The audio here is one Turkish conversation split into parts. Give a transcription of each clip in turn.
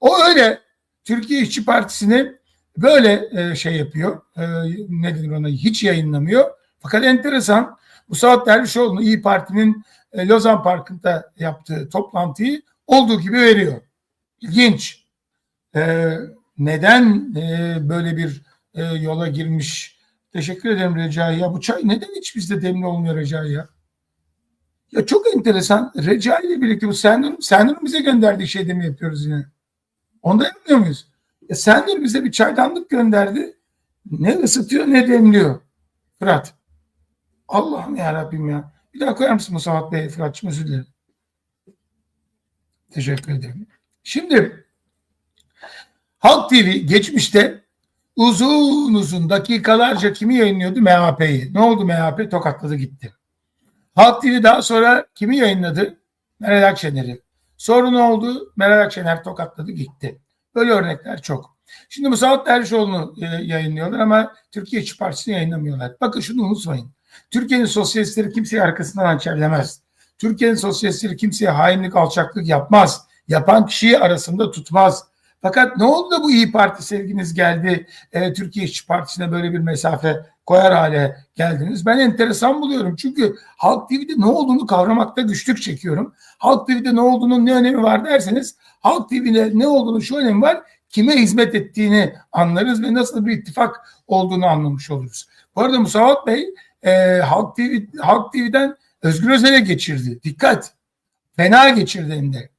O öyle Türkiye İşçi Partisi'ni böyle e, şey yapıyor. E, ne denir ona hiç yayınlamıyor. Fakat enteresan bu Saat Dervişoğlu'nun İyi Parti'nin e, Lozan Parkı'nda yaptığı toplantıyı olduğu gibi veriyor. İlginç. E, neden e, böyle bir e, yola girmiş? Teşekkür ederim Recai ya. Bu çay neden hiç bizde demli olmuyor Recai ya? Ya çok enteresan. Recai ile birlikte bu Sendur, Sendur'un bize gönderdiği şeyde mi yapıyoruz yine? Onda yapmıyor muyuz? Ya Sendur bize bir çaydanlık gönderdi. Ne ısıtıyor ne demliyor. Fırat. Allah'ım ya Rabbim ya. Bir daha koyar mısın Musavat Bey Fırat'cığım özür dilerim. Teşekkür ederim. Şimdi Halk TV geçmişte uzun uzun dakikalarca kimi yayınlıyordu? MHP'yi. Ne oldu MHP? Tokatladı gitti. Halk TV daha sonra kimi yayınladı? Meral Akşener'i. Sonra ne oldu? Meral Akşener tokatladı gitti. Böyle örnekler çok. Şimdi Musavat Dervişoğlu'nu e, yayınlıyorlar ama Türkiye İşçi Partisi'ni yayınlamıyorlar. Bakın şunu unutmayın. Türkiye'nin sosyalistleri kimseyi arkasından hançerlemez. Türkiye'nin sosyalistleri kimseye hainlik, alçaklık yapmaz. Yapan kişiyi arasında tutmaz. Fakat ne oldu da bu İyi Parti sevginiz geldi, e, Türkiye İşçi Partisi'ne böyle bir mesafe koyar hale geldiniz. Ben enteresan buluyorum çünkü Halk TV'de ne olduğunu kavramakta güçlük çekiyorum. Halk TV'de ne olduğunun ne önemi var derseniz Halk TV'de ne olduğunu şu önemi var, kime hizmet ettiğini anlarız ve nasıl bir ittifak olduğunu anlamış oluruz. Bu arada Musavat Bey e, Halk, TV, Halk TV'den Özgür Özel'e geçirdi. Dikkat! Fena geçirdi hem de.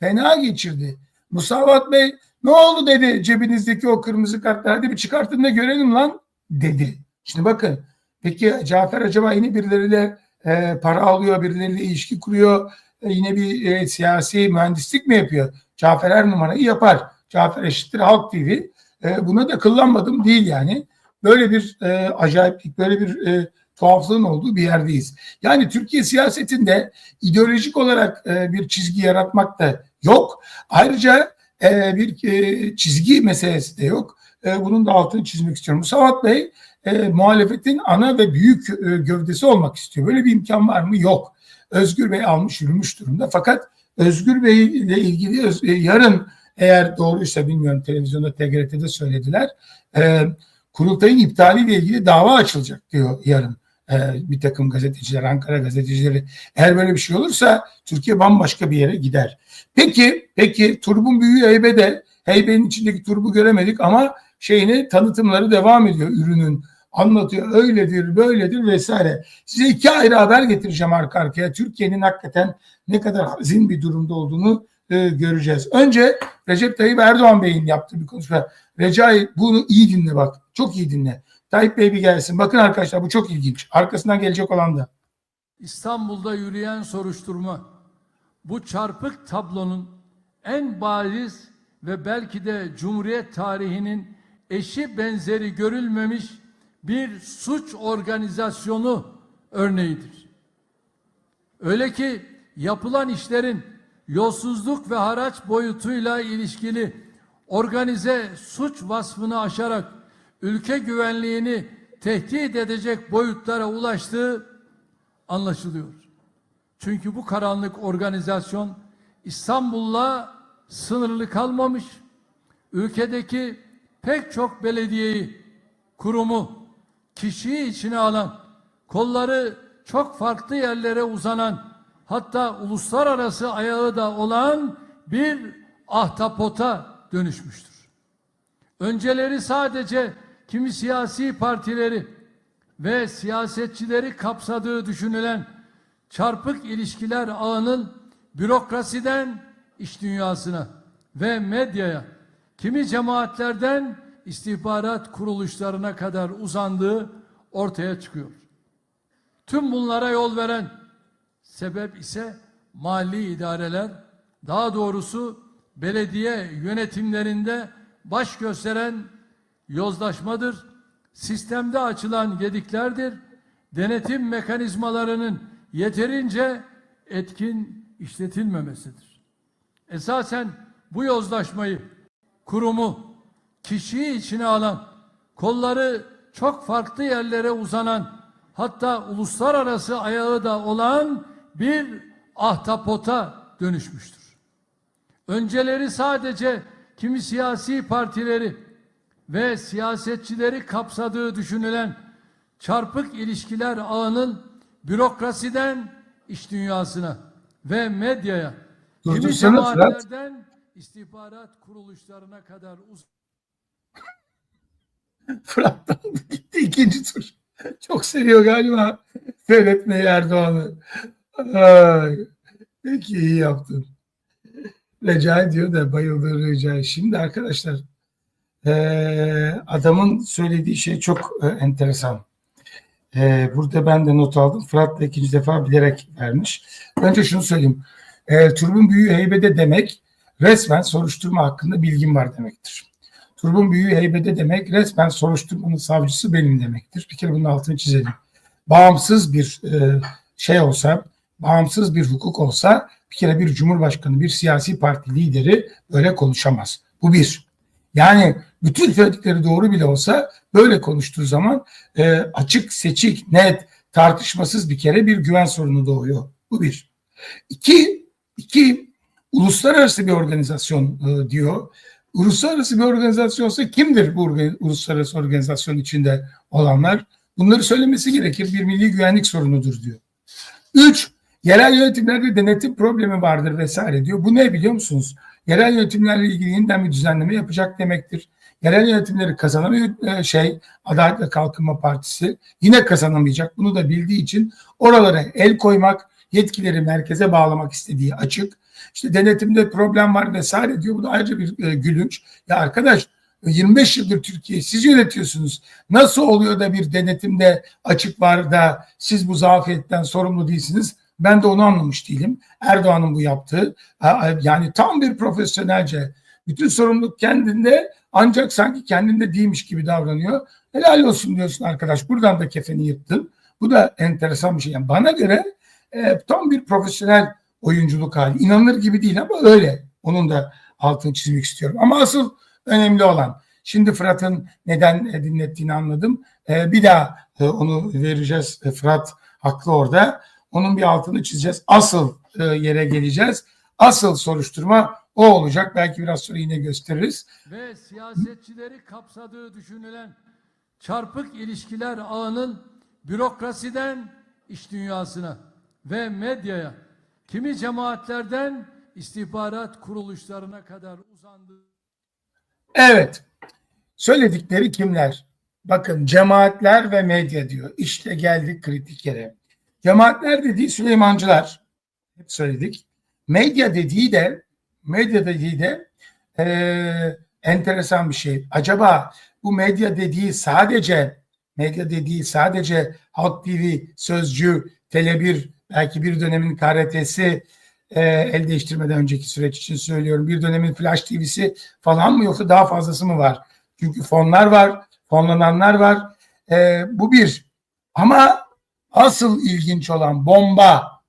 Fena geçirdi. Musavat Bey ne oldu dedi cebinizdeki o kırmızı kartlar hadi bir çıkartın da görelim lan dedi. Şimdi bakın peki Cafer acaba yine birileriyle e, para alıyor birileriyle ilişki kuruyor e, yine bir e, siyasi mühendislik mi yapıyor? Cafer her numarayı yapar. Cafer eşittir Halk TV. E, buna da kıllanmadım değil yani. Böyle bir e, acayiplik böyle bir e, tuhaflığın olduğu bir yerdeyiz. Yani Türkiye siyasetinde ideolojik olarak e, bir çizgi yaratmak da yok. Ayrıca e, bir e, çizgi meselesi de yok. E, bunun da altını çizmek istiyorum. Musavat Bey e, muhalefetin ana ve büyük e, gövdesi olmak istiyor. Böyle bir imkan var mı? Yok. Özgür Bey almış yürümüş durumda. Fakat Özgür Bey ile ilgili e, yarın eğer doğruysa bilmiyorum televizyonda TGRT'de söylediler. E, kurultayın iptaliyle ilgili dava açılacak diyor yarın e, bir takım gazeteciler, Ankara gazetecileri. Eğer böyle bir şey olursa Türkiye bambaşka bir yere gider. Peki, peki turbun büyüğü heybede. Heybenin içindeki turbu göremedik ama şeyini tanıtımları devam ediyor ürünün anlatıyor öyledir böyledir vesaire. Size iki ayrı haber getireceğim arka arkaya. Türkiye'nin hakikaten ne kadar hazin bir durumda olduğunu e, göreceğiz. Önce Recep Tayyip Erdoğan Bey'in yaptığı bir konuşma. Recai bunu iyi dinle bak. Çok iyi dinle. Tayyip Bey bir gelsin. Bakın arkadaşlar bu çok ilginç. Arkasından gelecek olan da. İstanbul'da yürüyen soruşturma bu çarpık tablonun en bariz ve belki de Cumhuriyet tarihinin eşi benzeri görülmemiş bir suç organizasyonu örneğidir. Öyle ki yapılan işlerin yolsuzluk ve haraç boyutuyla ilişkili organize suç vasfını aşarak ülke güvenliğini tehdit edecek boyutlara ulaştığı anlaşılıyor. Çünkü bu karanlık organizasyon İstanbul'la sınırlı kalmamış. Ülkedeki pek çok belediyeyi, kurumu, kişiyi içine alan, kolları çok farklı yerlere uzanan, hatta uluslararası ayağı da olan bir ahtapota dönüşmüştür. Önceleri sadece kimi siyasi partileri ve siyasetçileri kapsadığı düşünülen çarpık ilişkiler ağının bürokrasiden iş dünyasına ve medyaya, kimi cemaatlerden istihbarat kuruluşlarına kadar uzandığı ortaya çıkıyor. Tüm bunlara yol veren sebep ise mali idareler, daha doğrusu belediye yönetimlerinde baş gösteren yozlaşmadır, sistemde açılan gediklerdir, denetim mekanizmalarının yeterince etkin işletilmemesidir. Esasen bu yozlaşmayı, kurumu, kişiyi içine alan, kolları çok farklı yerlere uzanan, hatta uluslararası ayağı da olan bir ahtapota dönüşmüştür. Önceleri sadece kimi siyasi partileri ve siyasetçileri kapsadığı düşünülen çarpık ilişkiler ağının bürokrasiden iş dünyasına ve medyaya, kimi Fırat. cemaatlerden istihbarat kuruluşlarına kadar uz- Fırat'tan gitti ikinci tur. Çok seviyor galiba seyretmeyi Erdoğan'ı. Peki iyi yaptın. Recai diyor da bayıldı Recai. Şimdi arkadaşlar eee, adamın söylediği şey çok e, enteresan. Eee, burada ben de not aldım. Fırat da ikinci defa bilerek vermiş. Önce şunu söyleyeyim. Eee turbun büyüğü heybede demek resmen soruşturma hakkında bilgim var demektir. Turbun büyüğü heybede demek resmen soruşturmanın savcısı benim demektir. Bir kere bunun altını çizelim. Bağımsız bir e, şey olsa, bağımsız bir hukuk olsa bir kere bir cumhurbaşkanı, bir siyasi parti lideri böyle konuşamaz. Bu bir. Yani bütün söyledikleri doğru bile olsa böyle konuştuğu zaman e, açık, seçik, net, tartışmasız bir kere bir güven sorunu doğuyor. Bu bir. İki, iki uluslararası bir organizasyon e, diyor. Uluslararası bir organizasyonsa kimdir bu uluslararası organizasyon içinde olanlar? Bunları söylemesi gerekir. Bir milli güvenlik sorunudur diyor. Üç, yerel yönetimlerde denetim problemi vardır vesaire diyor. Bu ne biliyor musunuz? Yerel yönetimlerle ilgili yeniden bir düzenleme yapacak demektir. Yerel yönetimleri kazanamıyor e, şey Adalet ve Kalkınma Partisi yine kazanamayacak. Bunu da bildiği için oralara el koymak, yetkileri merkeze bağlamak istediği açık. İşte denetimde problem var vesaire diyor. Bu da ayrıca bir e, gülünç. Ya arkadaş 25 yıldır Türkiye'yi siz yönetiyorsunuz. Nasıl oluyor da bir denetimde açık var da siz bu zafiyetten sorumlu değilsiniz? Ben de onu anlamış değilim. Erdoğan'ın bu yaptığı yani tam bir profesyonelce bütün sorumluluk kendinde ancak sanki kendinde değilmiş gibi davranıyor. Helal olsun diyorsun arkadaş. Buradan da kefeni yırttın. Bu da enteresan bir şey. Yani bana göre e, tam bir profesyonel oyunculuk hali. İnanılır gibi değil ama öyle. Onun da altını çizmek istiyorum. Ama asıl önemli olan şimdi Fırat'ın neden dinlettiğini anladım. E, bir daha e, onu vereceğiz. E, Fırat haklı orada. Onun bir altını çizeceğiz. Asıl e, yere geleceğiz. Asıl soruşturma o olacak. Belki biraz sonra yine gösteririz. ve siyasetçileri kapsadığı düşünülen çarpık ilişkiler ağının bürokrasiden iş dünyasına ve medyaya, kimi cemaatlerden istihbarat kuruluşlarına kadar uzandığı Evet. Söyledikleri kimler? Bakın cemaatler ve medya diyor. İşte geldik kritik yere. Cemaatler dediği Süleymancılar. Hep söyledik. Medya dediği de medya dediği de eee, enteresan bir şey. Acaba bu medya dediği sadece medya dediği sadece Halk TV, Sözcü, Tele1, belki bir dönemin KRT'si e, el değiştirmeden önceki süreç için söylüyorum. Bir dönemin Flash TV'si falan mı yoksa daha fazlası mı var? Çünkü fonlar var, fonlananlar var. E, bu bir. Ama asıl ilginç olan bomba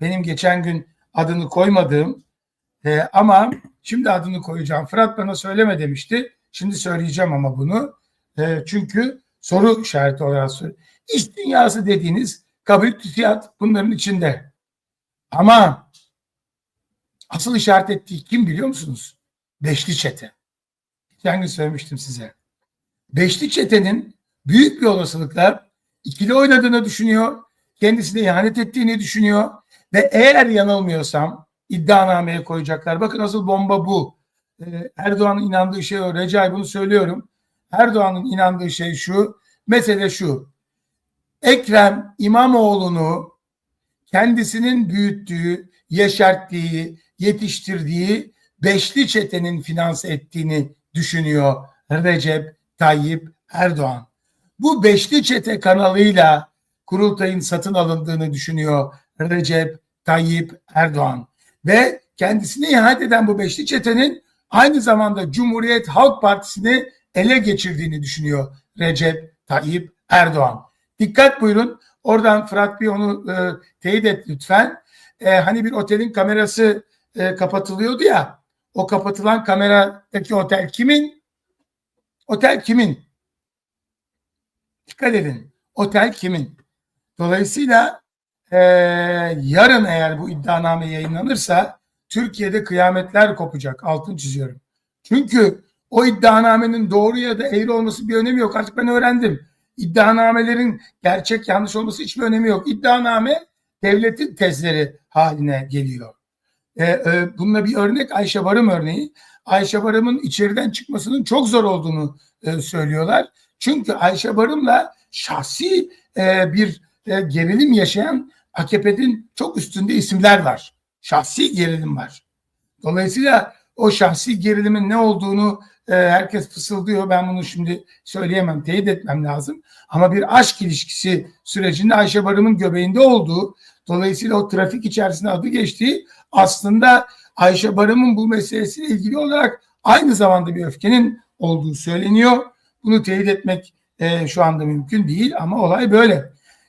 benim geçen gün adını koymadığım e, ama şimdi adını koyacağım. Fırat bana söyleme demişti. Şimdi söyleyeceğim ama bunu. E, çünkü soru işareti olarak söylüyorum. İş dünyası dediğiniz kabul fiyat bunların içinde. Ama asıl işaret ettiği kim biliyor musunuz? Beşli çete. Geçen gün söylemiştim size. Beşli çetenin büyük bir olasılıkla ikili oynadığını düşünüyor. Kendisine ihanet ettiğini düşünüyor. Ve eğer yanılmıyorsam iddianameye koyacaklar. Bakın asıl bomba bu. Ee, Erdoğan'ın inandığı şey o. Recai bunu söylüyorum. Erdoğan'ın inandığı şey şu. Mesele şu. Ekrem İmamoğlu'nu kendisinin büyüttüğü, yeşerttiği, yetiştirdiği beşli çetenin finanse ettiğini düşünüyor Recep Tayyip Erdoğan. Bu beşli çete kanalıyla kurultayın satın alındığını düşünüyor Recep Tayyip Erdoğan. Ve kendisine ihanet eden bu beşli çetenin aynı zamanda Cumhuriyet Halk Partisi'ni ele geçirdiğini düşünüyor Recep Tayyip Erdoğan. Dikkat buyurun. Oradan Fırat bir onu e, teyit et lütfen. E, hani bir otelin kamerası e, kapatılıyordu ya. O kapatılan kameradaki otel kimin? Otel kimin? Dikkat edin. Otel kimin? Dolayısıyla e, yarın eğer bu iddianame yayınlanırsa Türkiye'de kıyametler kopacak. Altın çiziyorum. Çünkü o iddianamenin doğru ya da eğri olması bir önemi yok. Artık ben öğrendim. İddianamelerin gerçek yanlış olması hiçbir önemi yok. İddianame devletin tezleri haline geliyor. Ee, e, bununla bir örnek Ayşe Barım örneği. Ayşe Barım'ın içeriden çıkmasının çok zor olduğunu e, söylüyorlar. Çünkü Ayşe Barım'la şahsi e, bir e, gerilim yaşayan AKP'nin çok üstünde isimler var. Şahsi gerilim var. Dolayısıyla o şahsi gerilimin ne olduğunu e, herkes fısıldıyor. Ben bunu şimdi söyleyemem, teyit etmem lazım. Ama bir aşk ilişkisi sürecinde Ayşe Barım'ın göbeğinde olduğu, dolayısıyla o trafik içerisinde adı geçtiği aslında Ayşe Barım'ın bu meselesiyle ilgili olarak aynı zamanda bir öfkenin olduğu söyleniyor. Bunu teyit etmek e, şu anda mümkün değil ama olay böyle.